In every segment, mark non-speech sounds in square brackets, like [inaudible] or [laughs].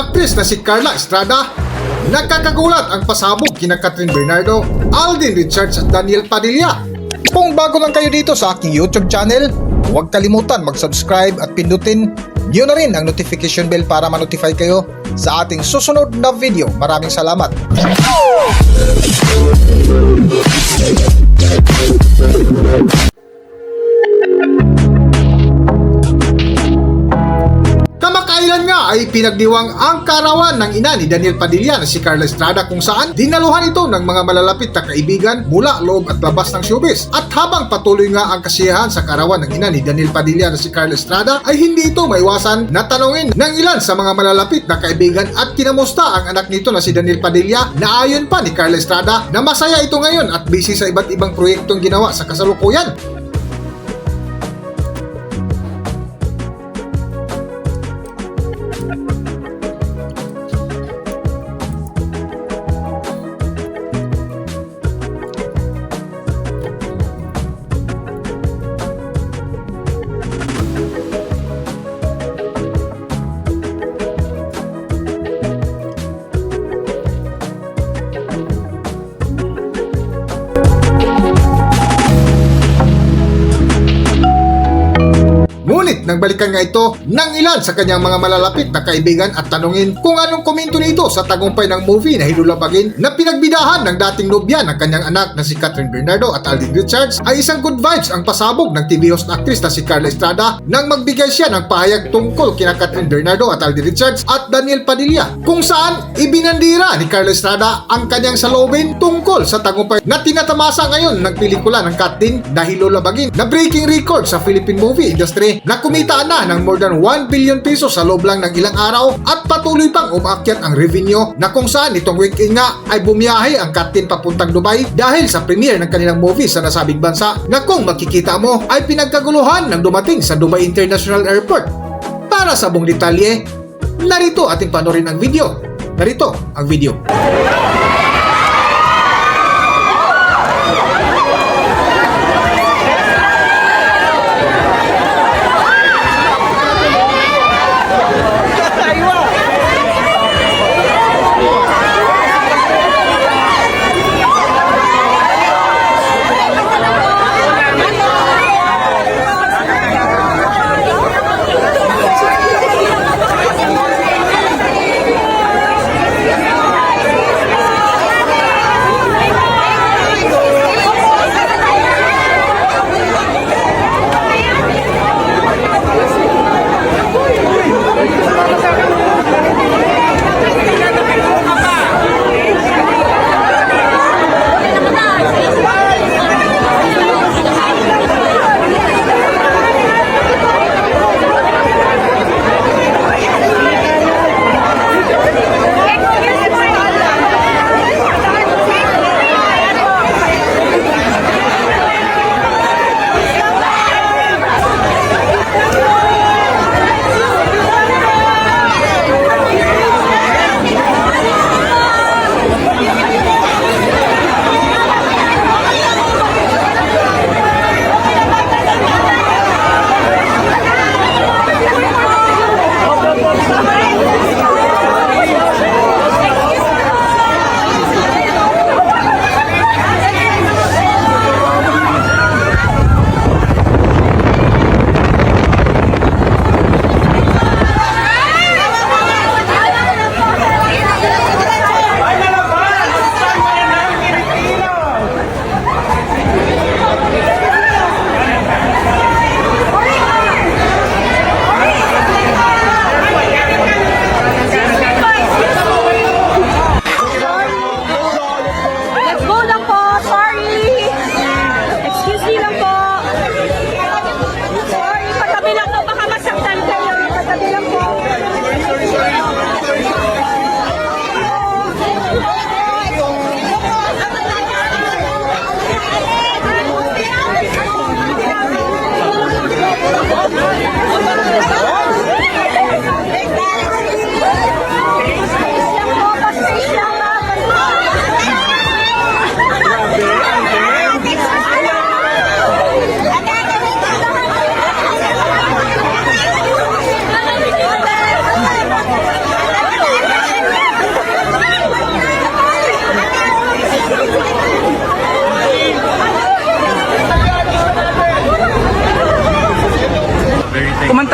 aktris na si Carla Estrada. Nakakagulat ang pasabog kina Catherine Bernardo, Alden Richards at Daniel Padilla. Kung bago lang kayo dito sa aking YouTube channel, huwag kalimutan mag-subscribe at pindutin nyo na rin ang notification bell para ma-notify kayo sa ating susunod na video. Maraming salamat! Kamakailan nga ay pinagdiwang ang karawan ng ina ni Daniel Padilla na si Carla Estrada kung saan dinaluhan ito ng mga malalapit na kaibigan mula loob at labas ng showbiz. At habang patuloy nga ang kasiyahan sa karawan ng ina ni Daniel Padilla na si Carla Estrada ay hindi ito maiwasan na tanungin ng ilan sa mga malalapit na kaibigan at kinamusta ang anak nito na si Daniel Padilla na ayon pa ni Carla Estrada na masaya ito ngayon at busy sa iba't ibang proyektong ginawa sa kasalukuyan. Ngunit nang balikan nga ito ng ilan sa kanyang mga malalapit na kaibigan at tanungin kung anong komento nito sa tagumpay ng movie na Hilulabagin na pinagbidahan ng dating nobya ng kanyang anak na si Catherine Bernardo at Alden Richards ay isang good vibes ang pasabog ng TV host na actress na si Carla Estrada nang magbigay siya ng pahayag tungkol kina Catherine Bernardo at Alden Richards at Daniel Padilla kung saan ibinandira ni Carla Estrada ang kanyang salobin tungkol sa tagumpay na tinatamasa ngayon ng pelikula ng Kat din na Hilulabagin na breaking record sa Philippine movie industry na kumita na ng more than 1 billion pesos sa loob lang ng ilang araw at patuloy pang umakyat ang revenue na kung saan itong weekend nga ay bumiyahe ang Katin papuntang Dubai dahil sa premiere ng kanilang movie sa nasabing bansa na kung makikita mo ay pinagkaguluhan ng dumating sa Dubai International Airport. Para sa buong detalye, narito ating panorin ang video. Narito ang video.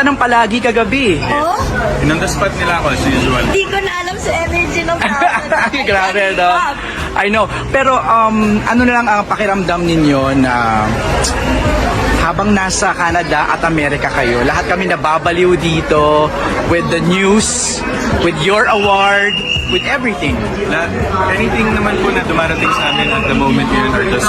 Lagi kagabi. Oh, In the spot nila ako as usual. di ko na alam sa energy ng province. [laughs] Grabe, no? I know. Pero, um, ano na lang ang pakiramdam ninyo na habang nasa Canada at Amerika kayo, lahat kami nababaliw dito with the news, with your award, with everything. Lahat, anything naman po na dumarating sa amin at the moment yun are just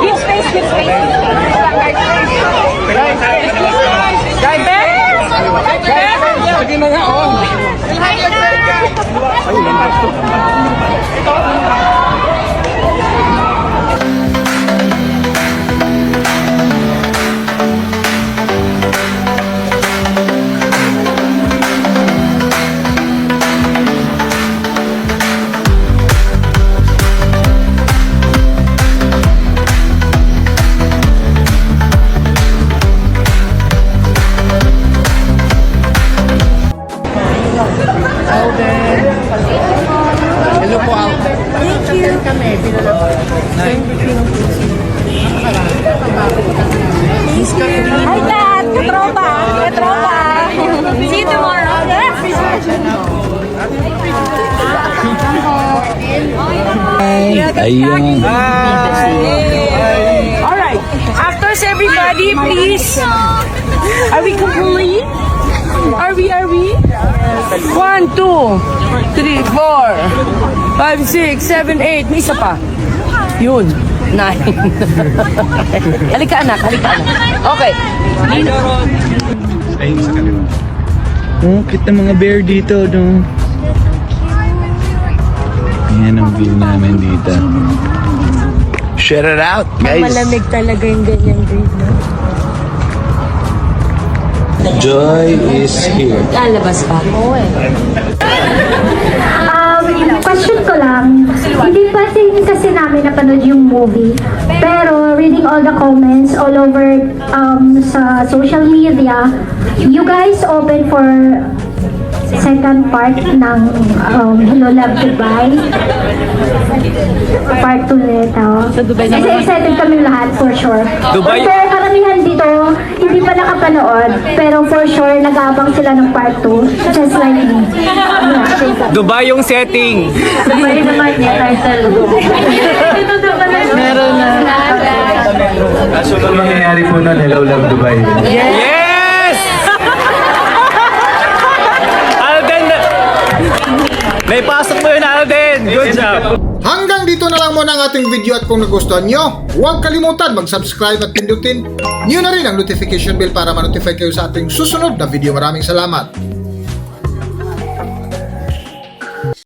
Give space, give space. Guy Ben! Sige na nga, oh. Hello Al. Hi, Dad. Katropa. Katropa. See you tomorrow. Ayun. Alright. Actors, everybody, please. Are we complete? Are we, are we? One, two, three, four, five, six, seven, eight. May isa pa. Yun. Nine. [laughs] halika anak, halika anak. Okay. Ayun sa kaliwa. Oh, kita mga bear dito, no? Ayan ang view namin dito. Shout it out, guys! Malamig talaga yung ganyan no? Joy is here. Lalabas pa. Oo eh. Um, question ko lang, hindi pa din kasi namin napanood yung movie, pero reading all the comments all over um, sa social media, you guys open for second part ng um, Hello Love Dubai. Part 2 nito. Kasi excited kami lahat for sure. Dubai- Pero karamihan dito, hindi pa nakapanood, pero for sure nag-aabang sila ng part 2, just like me. Dubai yung setting. Sabay naman niya title. Meron na. Kaso ba mangyayari po nun, Hello Love Dubai? Yes! Alden! Naipasok mo yun, Alden! Good job! Dito na lang muna ang ating video at kung nagustuhan nyo, huwag kalimutan mag-subscribe at pindutin nyo na rin ang notification bell para ma-notify kayo sa ating susunod na video. Maraming salamat!